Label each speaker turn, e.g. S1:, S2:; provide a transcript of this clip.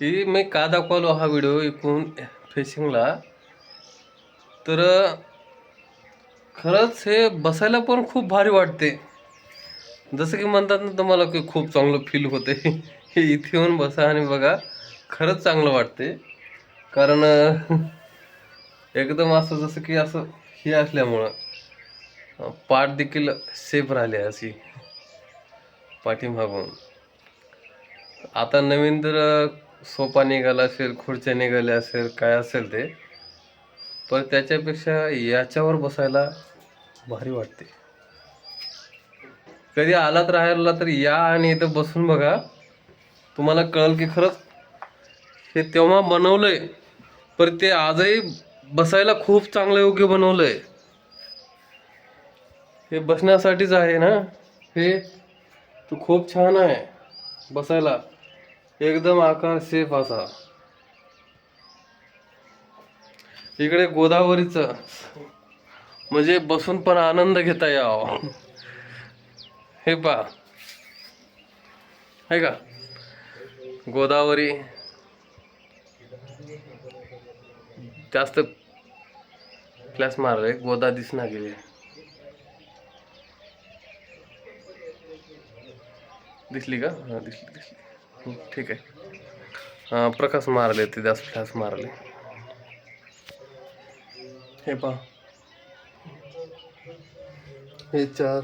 S1: ती मी का दाखवलो हा व्हिडिओ एकूण फेसिंगला तर खरंच हे बसायला पण खूप भारी वाटते. जसं की म्हणतात ना तुम्हाला की खूप चांगलं फील होते. हे इथे येऊन बसा आणि बघा खरंच चांगलं वाटते. कारण एकदम असं जसं की असं हे असल्यामुळं पाठ देखील सेफ राहिले अशी पाठीमागून. आता नवीन तर सोफा निघाला असेल खुर्च्या निघाल्या असेल काय असेल ते पण त्याच्यापेक्षा याच्यावर बसायला भारी वाटते. कधी आलात राहायला तर या आणि इथं बसून बघा. तुम्हाला कळल की खरंच हे तेव्हा बनवलंय पण ते आजही बसायला खूप चांगलं योग्य बनवलंय. हे बसण्यासाठीच आहे ना? हे तो खूप छान आहे बसायला. एकदम आकार सेफ असा. इकडे गोदावरीचं. म्हणजे बसून पण आनंद घेता यावा. हे पा आहे का? गोदावरी. जास्त क्लास मारले. गोदा दिसना गेली. दिसली का? हा दिसली दिसली. ठीक आहे. प्रकाश मारले ते जास्त फ्लॅश मारले. हे पहा. हे चार.